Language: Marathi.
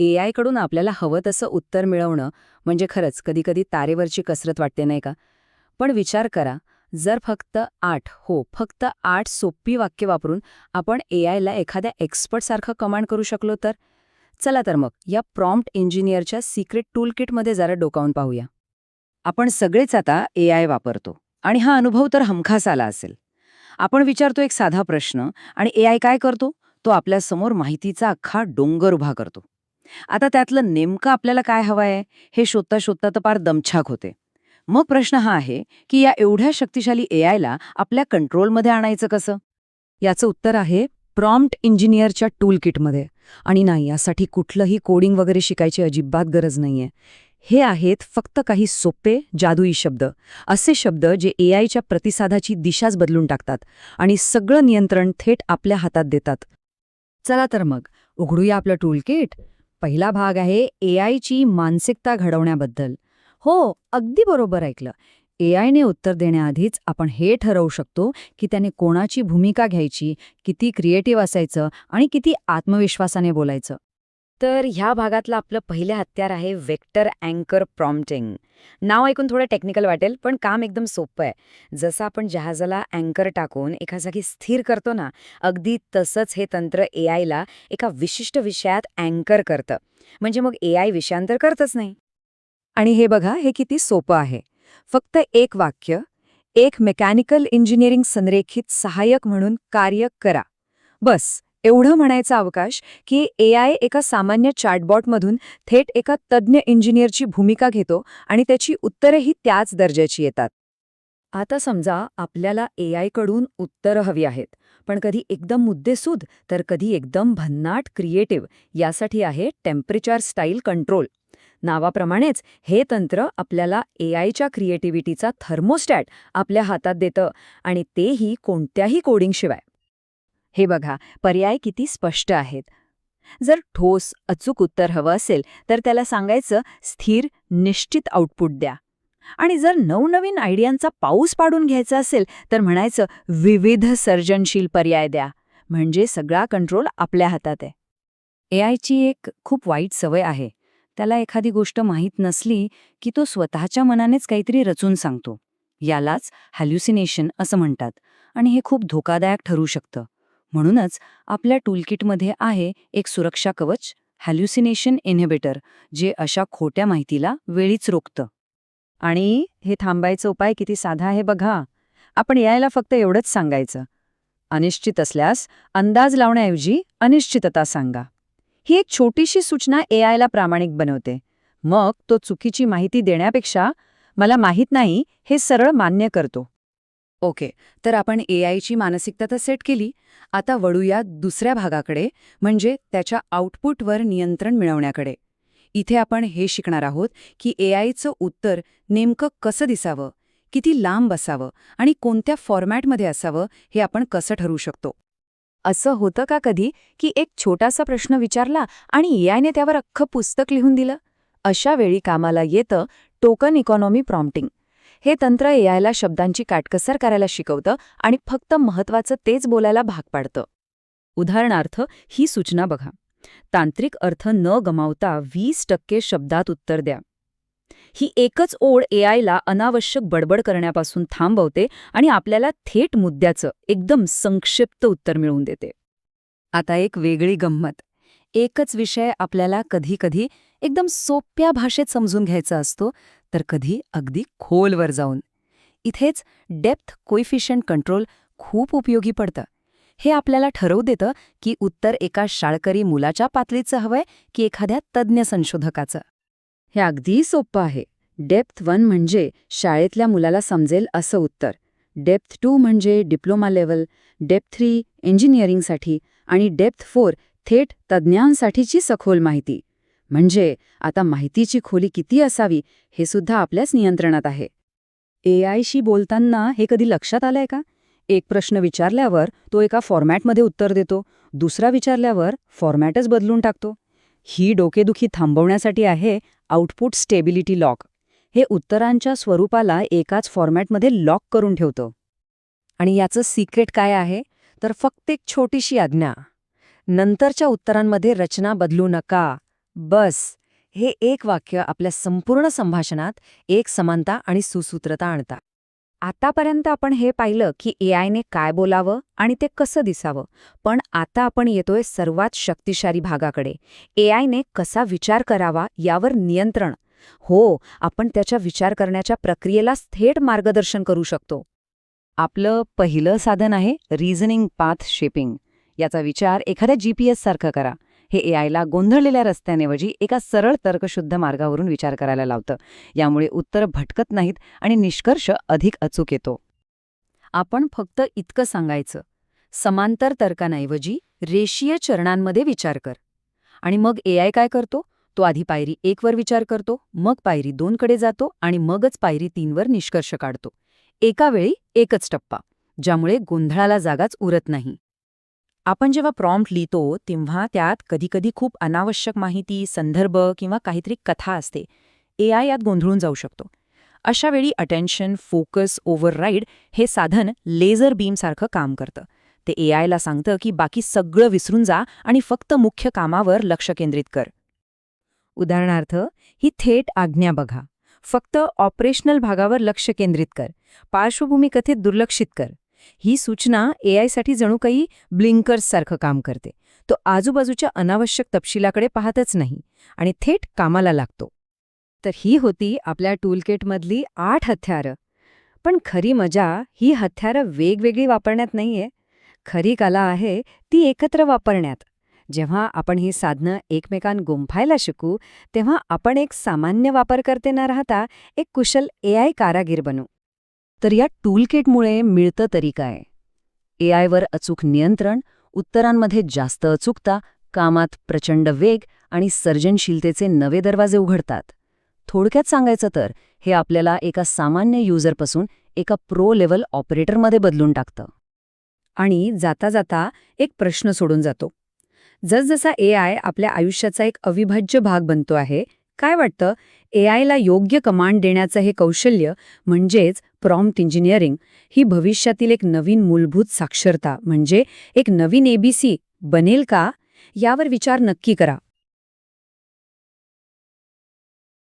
ए आयकडून आपल्याला हवं तसं उत्तर मिळवणं म्हणजे खरंच कधीकधी तारेवरची कसरत वाटते नाही का? पण विचार करा जर फक्त आठ हो फक्त आठ सोपी वाक्य वापरून आपण ए आयला एखाद्या एक्सपर्टसारखं कमांड करू शकलो तर? चला तर मग या प्रॉम्प्ट इंजिनियरच्या सिक्रेट टूल किटमध्ये जरा डोकावून पाहूया. आपण सगळेच आता ए आय वापरतो आणि हा अनुभव तर हमखास आला असेल. आपण विचारतो एक साधा प्रश्न आणि ए आय काय करतो? तो आपल्यासमोर माहितीचा अख्खा डोंगर उभा करतो. आता त्यातलं नेमकं आपल्याला काय हवं आहे हे शोधता शोधता तर फार दमछाक होते. मग प्रश्न हा आहे की या एवढ्या शक्तिशाली ए आयला आपल्या कंट्रोलमध्ये आणायचं कसं? याचं उत्तर आहे प्रॉम्प्ट इंजिनियरच्या टूल किटमध्ये आणि नाही यासाठी कुठलंही कोडिंग वगैरे शिकायची अजिबात गरज नाहीये. हे आहेत फक्त काही सोपे जादुई शब्द. असे शब्द जे ए आयच्या प्रतिसादाची दिशाच बदलून टाकतात आणि सगळं नियंत्रण थेट आपल्या हातात देतात. चला तर मग उघडूया आपलं टूलकिट. पहिला भाग आहे ए आयची मानसिकता घडवण्याबद्दल. हो अगदी बरोबर ऐकलं. ए आयने उत्तर देण्याआधीच आपण हे ठरवू शकतो की त्याने कोणाची भूमिका घ्यायची किती क्रिएटिव्ह असायचं आणि किती आत्मविश्वासाने बोलायचं. तर ह्या भागातलं आपलं पहिलं हत्यार आहे वेक्टर अँकर प्रॉम्प्टिंग. नाव ऐकून थोडं टेक्निकल वाटेल पण काम एकदम सोपं आहे. जसं आपण जहाजाला अँकर टाकून एका जागी स्थिर करतो ना अगदी तसंच हे तंत्र ए आयला एका विशिष्ट विषयात अँकर करतं. म्हणजे मग ए आय विषयांतर करतच नाही. आणि हे बघा हे किती सोपं आहे. फक्त एक वाक्य एक मेकॅनिकल इंजिनिअरिंग संरेखित सहाय्यक म्हणून कार्य करा. बस. एवढं म्हणायचा अवकाश की ए आय एका सामान्य चॅटबॉटमधून थेट एका तज्ज्ञ इंजिनियरची भूमिका घेतो आणि त्याची उत्तरंही त्याच दर्जाची येतात. आता समजा आपल्याला ए आयकडून उत्तरं हवी आहेत पण कधी एकदम मुद्देसूद तर कधी एकदम भन्नाट क्रिएटिव्ह यासाठी आहे टेम्परेचर स्टाईल कंट्रोल. नावाप्रमाणेच हे तंत्र आपल्याला ए आयच्या क्रिएटिव्हिटीचा थर्मोस्टॅट आपल्या हातात देतं आणि तेही कोणत्याही कोडिंगशिवाय. हे बघा पर्याय किती स्पष्ट आहेत. जर ठोस अचूक उत्तर हवं असेल तर त्याला सांगायचं स्थिर निश्चित आउटपुट द्या. आणि जर नवनवीन आयडियांचा पाऊस पाडून घ्यायचा असेल तर म्हणायचं विविध सर्जनशील पर्याय द्या. म्हणजे सगळा कंट्रोल आपल्या हातात आहे. ए आयची एक खूप वाईट सवय आहे. त्याला एखादी गोष्ट माहीत नसली की तो स्वतःच्या मनानेच काहीतरी रचून सांगतो. यालाच हॅल्युसिनेशन असं म्हणतात. आणि हे खूप धोकादायक ठरू शकतं. म्हणूनच आपल्या टूलकिटमध्ये आहे एक सुरक्षा कवच हॅल्युसिनेशन इनहिबिटर जे अशा खोट्या माहितीला वेळीच रोखतं. आणि हे थांबायचं उपाय किती साधा आहे बघा. आपण यायला फक्त एवढंच सांगायचं. अनिश्चित असल्यास अंदाज लावण्याऐवजी अनिश्चितता सांगा. ही एक छोटीशी सूचना ए आयला प्रामाणिक बनवते. मग तो चुकीची माहिती देण्यापेक्षा मला माहीत नाही हे सरळ मान्य करतो. ओके तर आपण ए आयची मानसिकता तर सेट केली. आता वळूया दुसऱ्या भागाकडे म्हणजे त्याच्या आउटपुटवर नियंत्रण मिळवण्याकडे. इथे आपण हे शिकणार आहोत की ए आयचं उत्तर नेमकं कसं दिसावं किती लांब असावं आणि कोणत्या फॉर्मॅटमध्ये असावं हे आपण कसं ठरवू शकतो. असं होतं का कधी की एक छोटासा प्रश्न विचारला आणि ए आयने त्यावर अख्खं पुस्तक लिहून दिलं? अशा वेळी कामाला येतं टोकन इकॉनॉमी प्रॉम्प्टिंग हे तंत्र ए शब्दांची काटकसर करायला शिकवतं आणि फक्त महत्वाचं तेच बोलायला भाग पाडतं. उदाहरणार्थ ही सूचना बघा. तांत्रिक अर्थ न गमावता वीस टक्के शब्दात उत्तर द्या. ही एकच ओळ ए अनावश्यक बडबड करण्यापासून थांबवते आणि आपल्याला थेट मुद्द्याचं एकदम संक्षिप्त उत्तर मिळवून देते. आता एक वेगळी गंमत. एकच विषय आपल्याला कधीकधी एकदम सोप्या भाषेत समजून घ्यायचा असतो तर कधी अगदी खोलवर जाऊन. इथेच डेप्थ कोइफिशियंट कंट्रोल खूप उपयोगी पडतं. हे आपल्याला ठरवू देतं की उत्तर एका शाळकरी मुलाच्या पातळीचं हवंय की एखाद्या तज्ज्ञ संशोधकाचं. हे अगदी सोपं आहे. डेप्थ वन म्हणजे शाळेतल्या मुलाला समजेल असं उत्तर. डेप्थ टू म्हणजे डिप्लोमा लेवल डेप्थ थ्री इंजिनिअरिंगसाठी आणि डेप्थ फोर थेट तज्ज्ञांसाठीची सखोल माहिती. म्हणजे आता माहितीची खोली किती असावी हे सुद्धा आपल्याच नियंत्रणात आहे. ए आयशी बोलताना हे कधी लक्षात आलंय का? एक प्रश्न विचारल्यावर तो एका फॉर्मॅटमध्ये उत्तर देतो दुसरा विचारल्यावर फॉर्मॅटच बदलून टाकतो. ही डोकेदुखी थांबवण्यासाठी आहे आउटपुट स्टेबिलिटी लॉक. हे उत्तरांच्या स्वरूपाला एकाच फॉर्मॅटमध्ये लॉक करून ठेवतं. आणि याचं सिक्रेट काय आहे? तर फक्त एक छोटीशी आज्ञा. नंतरच्या उत्तरांमध्ये रचना बदलू नका. बस. हे एक वाक्य आपल्या संपूर्ण संभाषणात एक समानता आणि सुसूत्रता आणता. आतापर्यंत आपण हे पाहिलं की एआयने काय बोलावं आणि ते कसं दिसावं पण आता आपण येतोय सर्वात शक्तिशाली भागाकडे. एआयने कसा विचार करावा यावर नियंत्रण. हो आपण त्याच्या विचार करण्याच्या प्रक्रियेला थेट मार्गदर्शन करू शकतो. आपलं पहिलं साधन आहे रिझनिंग पाथ शेपिंग याचा विचार एखाद्या जीपीएस सारखं करा. हे एआयला गोंधळलेल्या रस्त्याऐवजी एका सरळ तर्कशुद्ध मार्गावरून विचार करायला लावतं. यामुळे उत्तर भटकत नाहीत आणि निष्कर्ष अधिक अचूक येतो. आपण फक्त इतकं सांगायचं. समांतर तर्कांऐवजी रेषीय चरणांमध्ये विचार कर. आणि मग एआय काय करतो? तो आधी पायरी एकवर विचार करतो मग पायरी दोनकडे जातो आणि मगच पायरी तीनवर निष्कर्ष काढतो. एका वेळी एकच टप्पा ज्यामुळे गोंधळाला जागाच उरत नाही. आपण जेव्हा प्रॉम्प्ट लिहितो तेव्हा त्यात कधीकधी खूप अनावश्यक माहिती संदर्भ किंवा काहीतरी कथा असते. एआय यात गोंधळून जाऊ शकतो. अशा वेळी अटेन्शन फोकस ओव्हरराईड हे साधन लेझर बीमसारखं काम करतं. ते ए आयला सांगतं की बाकी सगळं विसरून जा आणि फक्त मुख्य कामावर लक्ष केंद्रित कर. उदाहरणार्थ ही थेट आज्ञा बघा. फक्त ऑपरेशनल भागावर लक्ष केंद्रित कर. पार्श्वभूमी कथेत दुर्लक्षित कर. ही सूचना एआयसाठी जणू काही ब्लिंकर्ससारखं काम करते. तो आजूबाजूच्या अनावश्यक तपशिलाकडे पाहतच नाही आणि थेट कामाला लागतो. तर ही होती आपल्या टूलकेटमधली आठ हत्यारं. पण खरी मजा ही हत्यारं वेगवेगळी वापरण्यात नाहीये. खरी कला आहे ती एकत्र वापरण्यात. जेव्हा आपण ही साधनं एकमेकां गुंफायला शिकू तेव्हा आपण एक सामान्य वापरकर्ते न राहता एक कुशल एआय कारागीर बनू. तर या टूलकिटमुळे मिळतं तरी काय? एआयवर अचूक नियंत्रण उत्तरांमध्ये जास्त अचूकता कामात प्रचंड वेग आणि सर्जनशीलतेचे नवे दरवाजे उघडतात. थोडक्यात सांगायचं तर हे आपल्याला एका सामान्य युजरपासून एका प्रो लेवल ऑपरेटरमध्ये बदलून टाकतं. आणि जाता जाता एक प्रश्न सोडून जातो. जसजसा ए आय आपल्या आयुष्याचा एक अविभाज्य भाग बनतो आहे काय वाटतं? एआयला योग्य कमांड देण्याचं हे कौशल्य म्हणजेच प्रॉम्प्ट इंजिनिअरिंग ही भविष्यातील एक नवीन मूलभूत साक्षरता म्हणजे एक नवीन एबीसी बनेल का? यावर विचार नक्की करा.